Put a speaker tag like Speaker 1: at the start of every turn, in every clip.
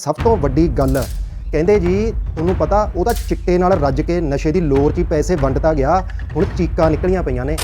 Speaker 1: ਸਭ ਤੋਂ ਵੱਡੀ ਗੱਲ ਕਹਿੰਦੇ ਜੀ, ਤੁਹਾਨੂੰ ਪਤਾ ਉਹਦਾ ਚਿੱਟੇ ਨਾਲ ਰੱਜ ਕੇ ਨਸ਼ੇ ਦੀ ਲੋਰ 'ਚ ਹੀ ਪੈਸੇ ਵੰਡਤਾ ਗਿਆ, ਹੁਣ ਚੀਕਾਂ ਨਿਕਲੀਆਂ ਪਈਆਂ ਨੇ।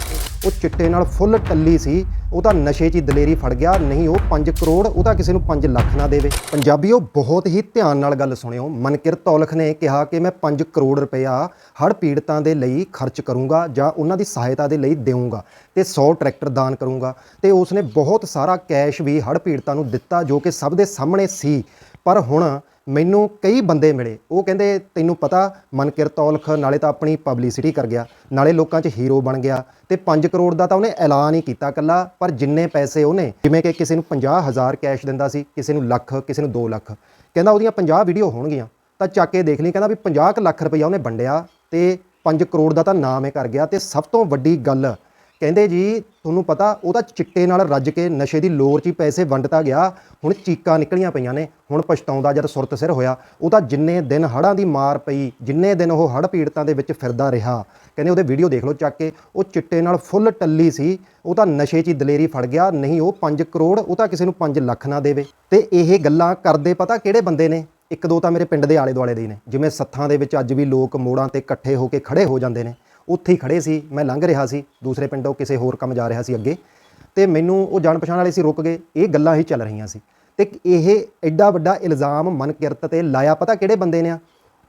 Speaker 1: ਉਹ ਚਿੱਟੇ ਨਾਲ ਫੁੱਲ ਟੱਲੀ ਸੀ। ਉਹ ਤਾਂ ਨਸ਼ੇ 'ਚ ਹੀ ਦਲੇਰੀ ਫੜ ਗਿਆ, ਨਹੀਂ ਉਹ 5 ਕਰੋੜ ਉਹ ਤਾਂ ਕਿਸੇ ਨੂੰ 5 ਲੱਖ ਨਾ ਦੇਵੇ। ਪੰਜਾਬੀਓ, ਬਹੁਤ ਹੀ ਧਿਆਨ ਨਾਲ ਗੱਲ ਸੁਣਿਓ। ਮਨਕਿਰਤ ਤੌਲਖ ਨੇ ਕਿਹਾ ਕਿ ਮੈਂ 5 ਕਰੋੜ ਰੁਪਇਆ ਹੜ੍ਹ ਪੀੜਤਾਂ ਦੇ ਲਈ ਖਰਚ ਕਰੂੰਗਾ ਜਾਂ ਉਹਨਾਂ ਦੀ ਸਹਾਇਤਾ ਦੇ ਲਈ ਦੇਵਾਂਗਾ ਤੇ 100 ਟਰੈਕਟਰ ਦਾਨ ਕਰੂੰਗਾ। ਤੇ ਉਸਨੇ ਬਹੁਤ ਸਾਰਾ ਕੈਸ਼ ਵੀ ਹੜ੍ਹ ਪੀੜਤਾਂ ਨੂੰ ਦਿੱਤਾ ਜੋ ਕਿ ਸਭ ਦੇ ਸਾਹਮਣੇ ਸੀ। ਪਰ ਹੁਣ ਮੈਨੂੰ ਕਈ ਬੰਦੇ ਮਿਲੇ। ਉਹ ਕਹਿੰਦੇ, ਤੈਨੂੰ ਪਤਾ, ਮਨਕਿਰਤ ਔਲਖ ਨਾਲੇ ਤਾਂ ਆਪਣੀ ਪਬਲਿਸਿਟੀ ਕਰ ਗਿਆ। ਨਾਲੇ ਲੋਕਾਂ 'ਚ ਹੀਰੋ ਬਣ ਗਿਆ। ਤੇ 5 ਕਰੋੜ ਦਾ ਤਾਂ ਉਹਨੇ ਐਲਾਨ ਹੀ ਕੀਤਾ ਕੱਲਾ ਪਰ ਜਿੰਨੇ ਪੈਸੇ ਉਹਨੇ, ਜਿਵੇਂ ਕਿ ਕਿਸੇ ਨੂੰ 50000 ਕੈਸ਼ ਦਿੰਦਾ ਸੀ, ਕਿਸੇ ਨੂੰ ਲੱਖ, ਕਿਸੇ ਨੂੰ 2 ਲੱਖ। ਕਹਿੰਦਾ ਉਹਦੀਆਂ 50 ਵੀਡੀਓ ਹੋਣਗੀਆਂ। ਤਾਂ ਚੱਕ ਕੇ ਦੇਖ ਲਈ, ਕਹਿੰਦਾ ਵੀ 50 ਕੁ ਲੱਖ ਰੁਪਈਆ ਉਹਨੇ ਵੰਡਿਆ ਤੇ 5 ਕਰੋੜ ਦਾ ਤਾਂ ਨਾਮ ਹੀ ਕਰ ਗਿਆ। ਤੇ ਸਭ ਤੋਂ ਵੱਡੀ ਗੱਲ ਕਹਿੰਦੇ ਜੀ, ਤੁਹਾਨੂੰ ਪਤਾ, ਉਹ ਤਾਂ ਚਿੱਟੇ ਨਾਲ ਰੱਜ ਕੇ ਨਸ਼ੇ ਦੀ ਲੋਰ 'ਚ ਹੀ ਪੈਸੇ ਵੰਡਤਾ ਗਿਆ। ਹੁਣ ਚੀਕਾਂ ਨਿਕਲੀਆਂ ਪਈਆਂ ਨੇ। ਹੁਣ ਪਛਤਾਉਂਦਾ ਜਦ ਸੁਰਤ ਸਿਰ ਹੋਇਆ। ਉਹ ਤਾਂ ਜਿੰਨੇ ਦਿਨ ਹੜਾਂ ਦੀ ਮਾਰ ਪਈ, ਜਿੰਨੇ ਦਿਨ ਉਹ ਹੜ੍ਹ ਪੀੜਤਾਂ ਦੇ ਵਿੱਚ ਫਿਰਦਾ ਰਿਹਾ। ਕਹਿੰਦੇ ਉਹਦੇ ਵੀਡੀਓ ਦੇਖ ਲਓ ਚੱਕ ਕੇ। ਉਹ ਚਿੱਟੇ ਨਾਲ ਫੁੱਲ ਟੱਲੀ ਸੀ। ਉਹ ਤਾਂ ਨਸ਼ੇ 'ਚ ਹੀ ਦਲੇਰੀ ਫੜ ਗਿਆ। ਨਹੀਂ, ਉਹ 5 ਕਰੋੜ, ਉਹ ਤਾਂ ਕਿਸੇ ਨੂੰ 5 ਲੱਖ ਨਾ ਦੇਵੇ। ਤੇ ਇਹ ਗੱਲਾਂ ਕਰਦੇ ਪਤਾ ਕਿਹੜੇ ਬੰਦੇ ਨੇ? ਇੱਕ ਦੋ ਤਾਂ ਮੇਰੇ ਪਿੰਡ ਦੇ ਆਲੇ ਦੁਆਲੇ ਦੇ ਹੀ ਨੇ। ਜਿਵੇਂ ਸੱਥਾਂ ਦੇ ਵਿੱਚ ਅੱਜ ਵੀ ਲੋਕ ਮੋੜਾਂ ਤੇ ਇਕੱਠੇ ਹੋ ਕੇ ਖੜੇ ਹੋ ਜਾਂਦੇ ਨੇ। ਉੱਥੇ ਹੀ ਖੜੇ ਸੀ, ਮੈਂ ਲੰਘ ਰਿਹਾ ਸੀ, ਦੂਸਰੇ ਪਿੰਡੋਂ ਕਿਸੇ ਹੋਰ ਕੰਮ ਜਾ ਰਿਹਾ ਸੀ ਅੱਗੇ। ਤੇ ਮੈਨੂੰ ਉਹ ਜਾਣ ਪਛਾਣ ਵਾਲੇ ਸੀ ਰੁਕ ਗਏ, ਇਹ ਗੱਲਾਂ ਹੀ ਚੱਲ ਰਹੀਆਂ ਸੀ। ਤੇ ਇਹ ਐਡਾ ਵੱਡਾ ਇਲਜ਼ਾਮ ਮਨਕਿਰਤ ਤੇ ਲਾਇਆ, ਪਤਾ ਕਿਹੜੇ ਬੰਦੇ ਨੇ ਆ?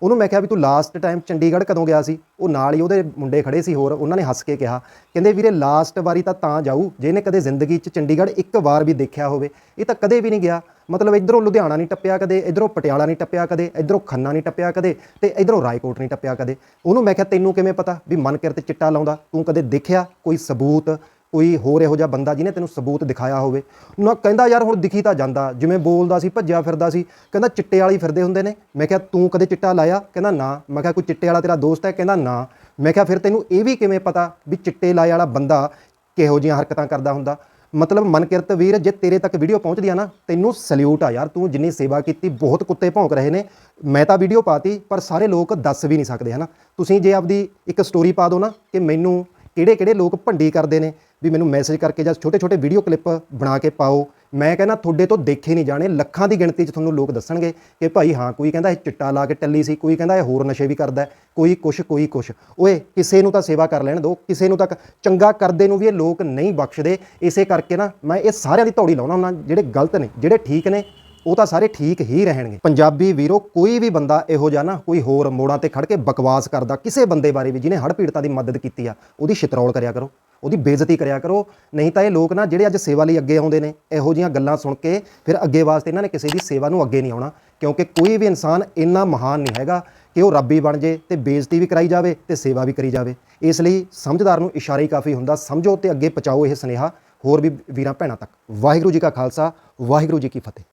Speaker 1: ਉਹਨੂੰ ਮੈਂ ਕਿਹਾ ਵੀ ਤੂੰ ਲਾਸਟ ਟਾਈਮ ਚੰਡੀਗੜ੍ਹ ਕਦੋਂ ਗਿਆ ਸੀ? ਉਹ ਨਾਲ ਹੀ ਉਹਦੇ ਮੁੰਡੇ ਖੜੇ ਸੀ ਹੋਰ, ਉਹਨਾਂ ਨੇ ਹੱਸ ਕੇ ਕਿਹਾ, ਕਹਿੰਦੇ ਵੀਰੇ ਲਾਸਟ ਵਾਰੀ ਤਾਂ ਤਾਂ ਜਾਊ, ਜੇ ਇਹਨੇ ਕਦੇ ਜ਼ਿੰਦਗੀ 'ਚ ਚੰਡੀਗੜ੍ਹ ਇੱਕ ਵਾਰ ਵੀ ਦੇਖਿਆ ਹੋਵੇ, ਇਹ ਤਾਂ ਕਦੇ ਵੀ ਨਹੀਂ ਗਿਆ। ਮਤਲਬ ਇਧਰੋਂ ਲੁਧਿਆਣਾ ਨਹੀਂ ਟੱਪਿਆ ਕਦੇ, ਇਧਰੋਂ ਪਟਿਆਲਾ ਨਹੀਂ ਟੱਪਿਆ ਕਦੇ, ਇਧਰੋਂ ਖੰਨਾ ਨਹੀਂ ਟੱਪਿਆ ਕਦੇ ਤੇ ਇਧਰੋਂ ਰਾਏਕੋਟ ਨਹੀਂ ਟੱਪਿਆ ਕਦੇ। ਉਹਨੂੰ ਮੈਂ ਕਿਹਾ, ਤੈਨੂੰ ਕਿਵੇਂ ਪਤਾ ਵੀ ਮਨਕਿਰਤ ਚਿੱਟਾ ਲਾਉਂਦਾ? ਤੂੰ ਕਦੇ ਦੇਖਿਆ ਕੋਈ ਸਬੂਤ, ਕੋਈ ਹੋਰ ਇਹੋ ਜਿਹਾ ਬੰਦਾ ਜਿਹਨੇ ਤੈਨੂੰ ਸਬੂਤ ਦਿਖਾਇਆ ਹੋਵੇ? ਨਾ ਕਹਿੰਦਾ, ਯਾਰ, ਹੁਣ ਦਿਖੀ ਤਾਂ ਜਾਂਦਾ। ਜਿਵੇਂ ਬੋਲਦਾ ਸੀ, ਭੱਜਿਆ ਫਿਰਦਾ ਸੀ। ਕਹਿੰਦਾ, ਚਿੱਟੇ ਵਾਲੀ ਫਿਰਦੇ ਹੁੰਦੇ ਨੇ। ਮੈਂ ਕਿਹਾ, ਤੂੰ ਕਦੇ ਚਿੱਟਾ ਲਾਇਆ? ਕਹਿੰਦਾ, ਨਾ। ਮੈਂ ਕਿਹਾ, ਕੋਈ ਚਿੱਟੇ ਵਾਲਾ ਤੇਰਾ ਦੋਸਤ ਹੈ? ਕਹਿੰਦਾ, ਨਾ। ਮੈਂ ਕਿਹਾ, ਫਿਰ ਤੈਨੂੰ ਇਹ ਵੀ ਕਿਵੇਂ ਪਤਾ ਵੀ ਚਿੱਟੇ ਲਾਏ ਵਾਲਾ ਬੰਦਾ ਕਿਹੋ ਜਿਹੀਆਂ ਹਰਕਤਾਂ ਕਰਦਾ ਹੁੰਦਾ? ਮਤਲਬ ਮਨਕਿਰਤ ਵੀਰ, ਜੇ ਤੇਰੇ ਤੱਕ ਵੀਡੀਓ ਪਹੁੰਚਦੀ ਆ ਨਾ, ਤੈਨੂੰ ਸਲੂਟ ਆ ਯਾਰ, ਤੂੰ ਜਿੰਨੀ ਸੇਵਾ ਕੀਤੀ, ਬਹੁਤ ਕੁੱਤੇ ਭੌਂਕ ਰਹੇ ਨੇ। ਮੈਂ ਤਾਂ ਵੀਡੀਓ ਪਾਤੀ, ਪਰ ਸਾਰੇ ਲੋਕ ਦੱਸ ਵੀ ਨਹੀਂ ਸਕਦੇ, ਹਨਾ? ਤੁਸੀਂ ਜੇ ਆਪਦੀ ਇੱਕ ਸਟੋਰੀ ਪਾ ਦਿਓ ਨਾ, ਕਿ ਮੈਨੂੰ ਕਿਹੜੇ ਕਿਹੜੇ ਲੋਕ ਭੰਡੀ ਕਰਦੇ ਨੇ? ਵੀ ਮੈਨੂੰ ਮੈਸੇਜ ਕਰਕੇ ਜਾਂ ਛੋਟੇ ਛੋਟੇ ਵੀਡੀਓ ਕਲਿੱਪ ਬਣਾ ਕੇ ਪਾਓ। ਮੈਂ ਕਹਿੰਦਾ, ਤੁਹਾਡੇ ਤੋਂ ਦੇਖੇ ਨਹੀਂ ਜਾਣੇ, ਲੱਖਾਂ ਦੀ ਗਿਣਤੀ 'ਚ ਤੁਹਾਨੂੰ ਲੋਕ ਦੱਸਣਗੇ ਕਿ ਭਾਈ, ਹਾਂ, ਕੋਈ ਕਹਿੰਦਾ ਇਹ ਚਿੱਟਾ ਲਾ ਕੇ ਟੱਲੀ ਸੀ, ਕੋਈ ਕਹਿੰਦਾ ਇਹ ਹੋਰ ਨਸ਼ੇ ਵੀ ਕਰਦਾ ਕੋਈ ਕੁਛ ਕੋਈ ਕੁਛ। ਓਏ, ਕਿਸੇ ਨੂੰ ਤਾਂ ਸੇਵਾ ਕਰ ਲੈਣ ਦਿਓ, ਕਿਸੇ ਨੂੰ ਤਾਂ ਚੰਗਾ ਕਰਦੇ ਨੂੰ ਵੀ ਇਹ ਲੋਕ ਨਹੀਂ ਬਖਸ਼ਦੇ। ਇਸੇ ਕਰਕੇ ਨਾ, ਮੈਂ ਇਹ ਸਾਰਿਆਂ ਦੀ ਧੌੜੀ ਲਾਉਣਾ ਹੁੰਦਾ ਜਿਹੜੇ ਗਲਤ ਨੇ, ਜਿਹੜੇ ਠੀਕ ਨੇ ਉਹ ਤਾਂ ਸਾਰੇ ਠੀਕ ਹੀ ਰਹਿਣਗੇ। ਪੰਜਾਬੀ ਵੀਰੋ, ਕੋਈ ਵੀ ਬੰਦਾ ਇਹੋ ਜਿਹਾ ਨਾ ਕੋਈ ਹੋਰ ਮੋੜਾਂ ਤੇ ਖੜ ਕੇ ਬਕਵਾਸ ਕਰਦਾ, ਕਿਸੇ ਬੰਦੇ ਬਾਰੇ ਵੀ ਜਿਹਨੇ ਹੜ੍ਹ ਪੀੜਤਾਂ ਦੀ ਮਦਦ ਕੀਤੀ ਆ, ਉਹਦੀ ਛਿਤਰੌਲ ਕਰਿਆ ਕਰੋ, ਉਹਦੀ ਬੇਇੱਜ਼ਤੀ ਕਰਿਆ ਕਰੋ। ਨਹੀਂ ਤਾਂ ਇਹ ਲੋਕ ਨਾ ਜਿਹੜੇ ਅੱਜ ਸੇਵਾ ਲਈ ਅੱਗੇ ਆਉਂਦੇ ਨੇ, ਇਹੋ ਜੀਆਂ ਗੱਲਾਂ ਸੁਣ ਕੇ ਫਿਰ ਅੱਗੇ ਵਾਸਤੇ ਇਹਨਾਂ ਨੇ ਕਿਸੇ ਦੀ ਸੇਵਾ ਨੂੰ ਅੱਗੇ ਨਹੀਂ ਆਉਣਾ, ਕਿਉਂਕਿ ਕੋਈ ਵੀ ਇਨਸਾਨ ਇੰਨਾ ਮਹਾਨ ਨਹੀਂ ਹੈਗਾ ਕਿ ਉਹ ਰੱਬੀ ਬਣ ਜੇ ਤੇ ਬੇਇੱਜ਼ਤੀ ਵੀ ਕਰਾਈ ਜਾਵੇ ਤੇ ਸੇਵਾ ਵੀ ਕਰੀ ਜਾਵੇ। ਇਸ ਲਈ ਸਮਝਦਾਰ ਨੂੰ ਇਸ਼ਾਰਾ ਹੀ ਕਾਫੀ ਹੁੰਦਾ, ਸਮਝੋ ਤੇ ਅੱਗੇ ਪਹੁੰਚਾਓ ਇਹ ਸੁਨੇਹਾ। ਹੋਰ ਵੀ ਵੀਰਾਂ, ਭੈਣਾਂ ਤੱਕ, ਵਾਹਿਗੁਰੂ ਜੀ ਕਾ ਖਾਲਸਾ, ਵਾਹਿਗੁਰੂ ਜੀ ਕੀ ਫਤਿਹ।